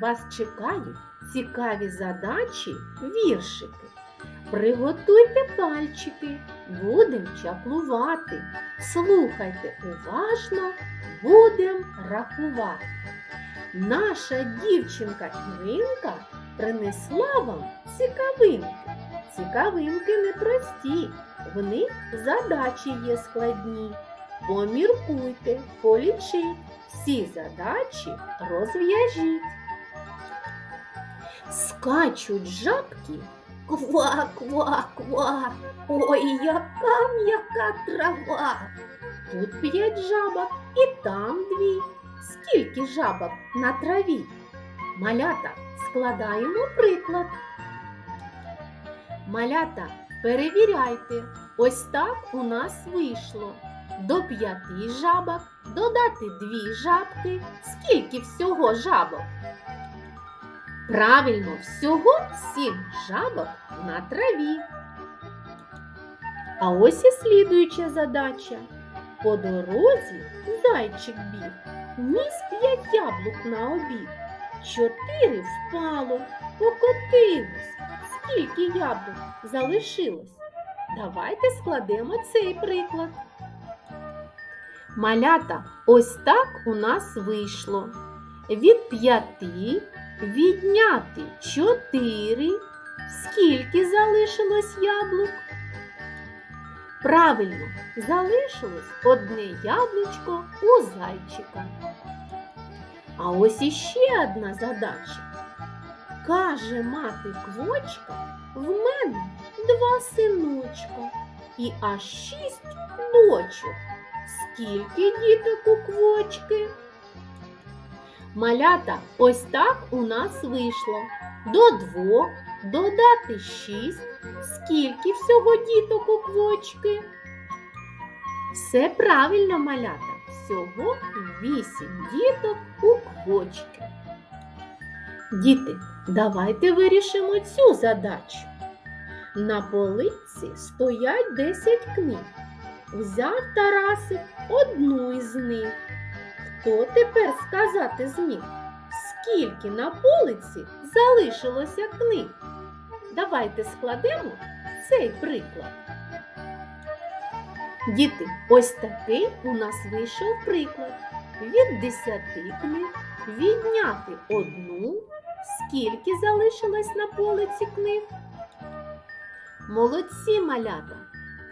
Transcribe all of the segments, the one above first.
вас чекають цікаві задачі, віршики. Приготуйте пальчики, будем чаклувати. Слухайте уважно, будем рахувати. Наша дівчинка Іринка принесла вам цікавинки. Цікавинки непрості, в них задачі є складні. Поміркуйте, полічіть, всі задачі розв'яжіть. Скачуть жабки, ква, ква, ква. Ой, яка м'яка трава. Тут п'ять жабок і там дві. Скільки жабок на траві? Малята, складаємо приклад. Малята, перевіряйте. Ось так у нас вийшло. До п'яти жабок додати дві жабки. Скільки всього жабок? Правильно, всього сім жабок на траві. А ось і слідуюча задача. По дорозі зайчик біг, ніс п'ять яблук на обід. Чотири впало, покотилось. Скільки яблук залишилось? Давайте складемо цей приклад. Малята, ось так у нас вийшло. Від п'яти відняти чотири. Скільки залишилось яблук? Правильно, залишилось одне яблучко у зайчика. А ось іще одна задача. Каже мати квочка, в мене два синочка і аж шість дочок. Скільки діток у квочки? Малята, ось так у нас вийшло. До двох додати шість. Скільки всього діток у квочки? Все правильно, малята. Всього вісім діток у квочки. Діти, давайте вирішимо цю задачу. На полиці стоять 10 книг. Взяв Тарасик одну із них. Хто тепер сказати зміг? Скільки на полиці залишилося книг? Давайте складемо цей приклад. Діти, ось такий у нас вийшов приклад. Від 10 книг відняти одну. Скільки залишилось на полиці книг? Молодці малята!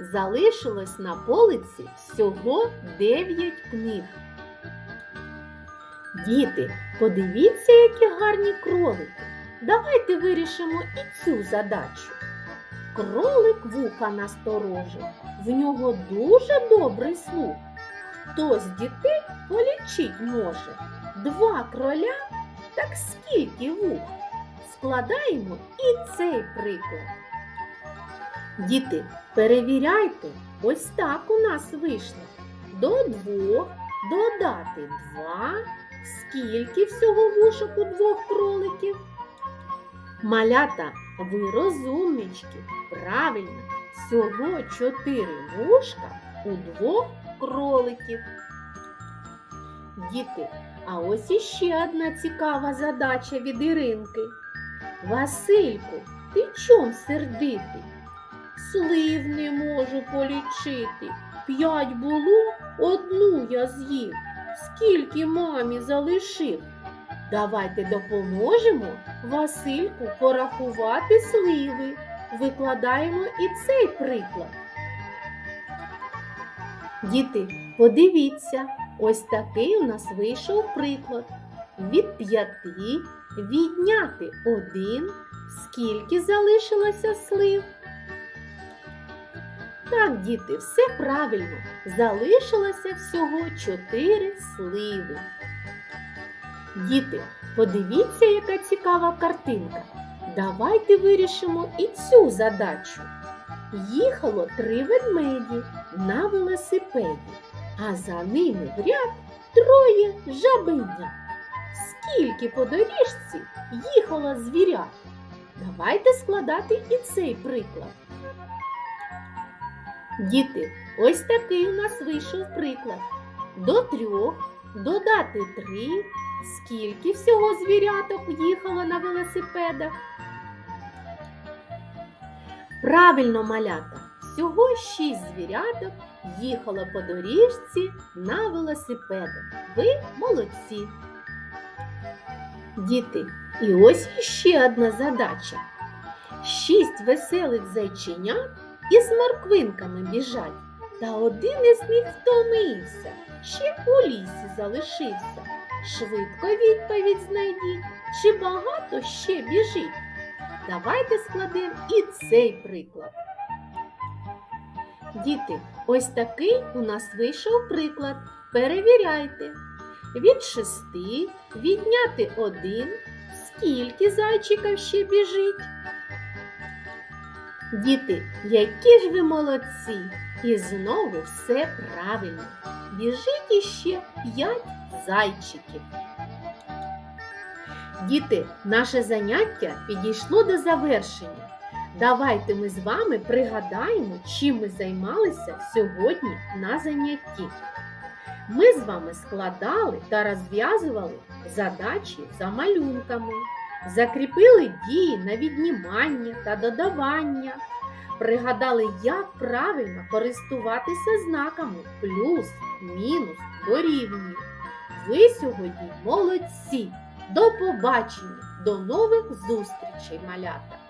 Залишилось на полиці всього 9 книг. Діти, подивіться, які гарні кролики. Давайте вирішимо і цю задачу. Кролик вуха насторожив, в нього дуже добрий слух. Хто з дітей полічить може? Два кроля? Так скільки вух? Складаємо і цей приклад. Діти, перевіряйте, ось так у нас вийшло. До двох додати два. Скільки всього вушок у двох кроликів? Малята, ви розумнички. Правильно, всього чотири вушка у двох кроликів. Діти, а ось іще одна цікава задача від Іринки. Васильку, ти чом сердитий? Слив не можу полічити. П'ять було, одну я з'їв. Скільки мамі залишив? Давайте допоможемо Васильку порахувати сливи. Викладаємо і цей приклад. Діти, подивіться, ось такий у нас вийшов приклад. Від п'яти відняти один. Скільки залишилося слив? Так, діти, все правильно. Залишилося всього чотири сливи. Діти, подивіться, яка цікава картинка. Давайте вирішимо і цю задачу. Їхало три ведмеді на велосипеді, а за ними в ряд троє жабенят. Скільки по доріжці їхало звірят? Давайте складати і цей приклад. Діти, ось такий у нас вийшов приклад. До трьох додати три. скільки всього звіряток їхало на велосипедах? Правильно, малята, всього шість звіряток їхало по доріжці на велосипедах. Ви молодці. Діти, і ось іще одна задача. Шість веселих зайченят із морквинками біжать, та один із них втомився, ще у лісі залишився. Швидко відповідь знайдіть, чи багато ще біжить. Давайте складемо і цей приклад. Діти, ось такий у нас вийшов приклад. Перевіряйте. Від шести відняти один. Скільки зайчиків ще біжить? Діти, які ж ви молодці! І знову все правильно. Біжить іще п'ять зайчиків. Діти, наше заняття підійшло до завершення. Давайте ми з вами пригадаємо, чим ми займалися сьогодні на занятті. Ми з вами складали та розв'язували задачі за малюнками, закріпили дії на віднімання та додавання, пригадали, як правильно користуватися знаками плюс, мінус, дорівнює. Ви сьогодні молодці! До побачення, до нових зустрічей, малята!